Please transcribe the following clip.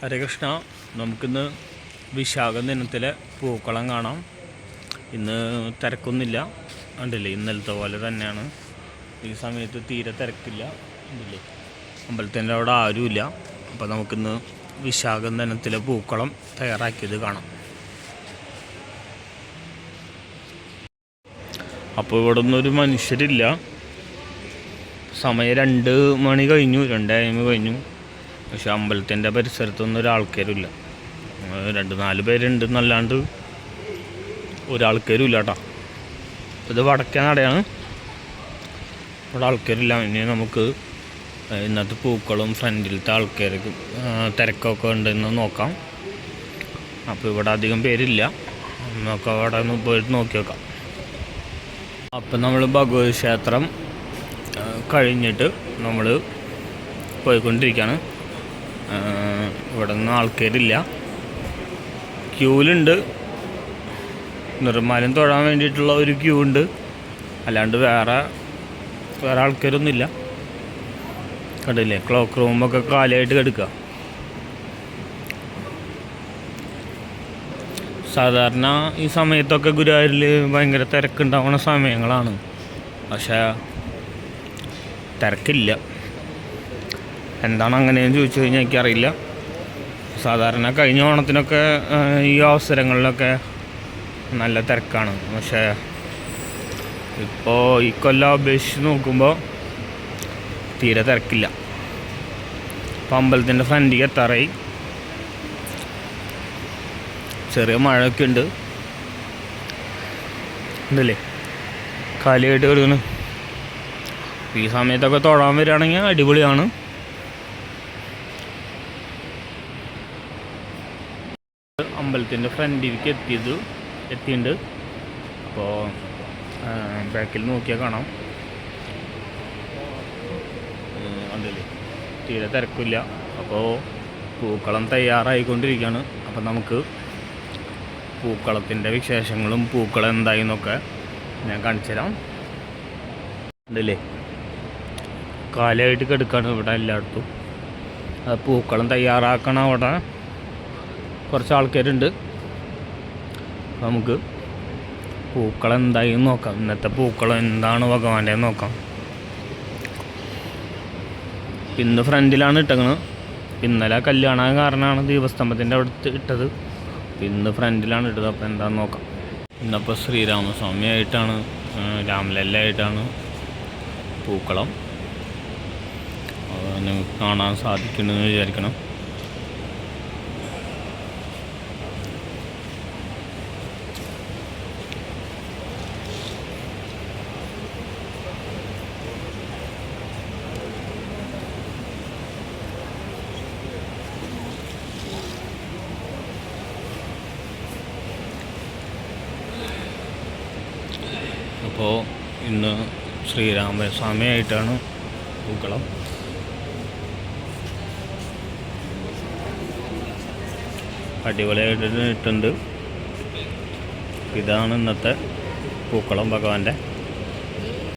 ഹരകൃഷ്ണ നമുക്കിന്ന് വിശാഖ ദിനത്തിലെ പൂക്കളം കാണാം. ഇന്ന് തിരക്കൊന്നുമില്ല ഉണ്ടല്ലേ ഇന്നലത്തെ പോലെ തന്നെയാണ്. ഈ സമയത്ത് തീരെ തിരക്കില്ല ഉണ്ടല്ലേ അമ്പലത്തിന്റെ അവിടെ ആരുമില്ല. അപ്പോൾ നമുക്കിന്ന് വിശാഖ ദിനത്തിലെ പൂക്കളം തയ്യാറാക്കിയത് കാണാം. അപ്പോൾ ഇവിടെ ഒരു മനുഷ്യരില്ല. സമയം രണ്ട് മണി കഴിഞ്ഞു രണ്ടായ്മ കഴിഞ്ഞു. പക്ഷെ അമ്പലത്തിന്റെ പരിസരത്തൊന്നും ഒരാൾക്കാരുമില്ല. രണ്ട് നാല് പേരുണ്ട് എന്നല്ലാണ്ട് ഒരാൾക്കാരും ഇല്ല കേട്ടോ. ഇത് വടക്കേ നടയാണ്. ഇവിടെ ആൾക്കാരില്ല. ഇനി നമുക്ക് ഇന്നത്തെ പൂക്കളും ഫ്രണ്ടിലത്തെ ആൾക്കാർക്ക് തിരക്കൊക്കെ ഉണ്ടെന്ന് നോക്കാം. അപ്പോൾ ഇവിടെ അധികം പേരില്ല. നമുക്ക് അവിടെ ഒന്ന് പോയിട്ട് നോക്കി നോക്കാം. അപ്പം നമ്മൾ ഭഗവതി ക്ഷേത്രം കഴിഞ്ഞിട്ട് നമ്മൾ പോയിക്കൊണ്ടിരിക്കുകയാണ്. ഇവിടെ നിന്ന് ആൾക്കാരില്ല. ക്യൂലുണ്ട്. നിർമ്മാലം തൊഴാൻ വേണ്ടിയിട്ടുള്ള ഒരു ക്യൂ ഉണ്ട് അല്ലാണ്ട് വേറെ വേറെ ആൾക്കാരൊന്നുമില്ല. കണ്ടില്ലേ? ക്ലോക്ക് റൂമൊക്കെ കാലിയായിട്ട് കിടക്കുക സാധാരണ ഈ സമയത്തൊക്കെ ഗുരുവായൂരിൽ ഭയങ്കര തിരക്കുണ്ടാവുന്ന സമയങ്ങളാണ്. പക്ഷേ തിരക്കില്ല. എന്താണ് അങ്ങനെയെന്ന് ചോദിച്ചു കഴിഞ്ഞാൽ എനിക്കറിയില്ല. സാധാരണ കഴിഞ്ഞ ഓണത്തിനൊക്കെ ഈ അവസരങ്ങളിലൊക്കെ നല്ല തിരക്കാണ്. പക്ഷേ ഇപ്പോൾ ഈ കൊല്ലം അപേക്ഷിച്ച് നോക്കുമ്പോൾ തീരെ തിരക്കില്ല. ഇപ്പം അമ്പലത്തിന്റെ ഫ്രണ്ടിൽ എത്താറായി. ചെറിയ മഴയൊക്കെ ഉണ്ട്. ഇതല്ലേ കാലിയായിട്ട് കൊടുക്കുന്നു. ഈ സമയത്തൊക്കെ തൊഴാൻ വരികയാണെങ്കിൽ അടിപൊളിയാണ്. അമ്പലത്തിന്റെ ഫ്രണ്ടിലേക്ക് എത്തിയത് എത്തിയിട്ടുണ്ട്. അപ്പോൾ ബാക്കിൽ നോക്കിയാൽ കാണാം. അതല്ലേ തീരെ തിരക്കില്ല. അപ്പോൾ പൂക്കളം തയ്യാറായിക്കൊണ്ടിരിക്കുകയാണ്. അപ്പോൾ നമുക്ക് പൂക്കളത്തിന്റെ വിശേഷങ്ങളും പൂക്കളം എന്തായി എന്നൊക്കെ ഞാൻ കാണിച്ചു തരാം. ഉണ്ടല്ലേ കാലമായിട്ട് കിടക്കാണ് ഇവിടെ എല്ലായിടത്തും. പൂക്കളം തയ്യാറാക്കണം അവിടെ. കുറച്ച് ആൾക്കാരുണ്ട് നമുക്ക് പൂക്കൾ എന്തായി നോക്കാം. ഇന്നത്തെ പൂക്കൾ എന്താണ് ഭഗവാന്റെ നോക്കാം. ഇന്ന് ഫ്രണ്ടിലാണ് ഇട്ടങ്ങണ് ഇന്നലെ കല്യാണം കാരണമാണ് ദീപസ്തംഭത്തിന്റെ അടുത്ത് ഇട്ടത്. ഇന്ന് ഫ്രണ്ടിലാണ് ഇട്ടത് അപ്പോൾ എന്താണെന്ന് നോക്കാം. ഇന്നപ്പോൾ ശ്രീരാമസ്വാമി ആയിട്ടാണ് രാമലല്ലായിട്ടാണ് പൂക്കളം. നിങ്ങൾക്ക് കാണാൻ സാധിക്കുമെന്ന് വിചാരിക്കണം. അപ്പോൾ ഇന്ന് ശ്രീരാമസ്വാമിയായിട്ടാണ് പൂക്കളം. അടിപൊളിയായിട്ട് ഇട്ടുണ്ട് ഇതാണ് ഇന്നത്തെ പൂക്കളം ഭഗവാന്റെ.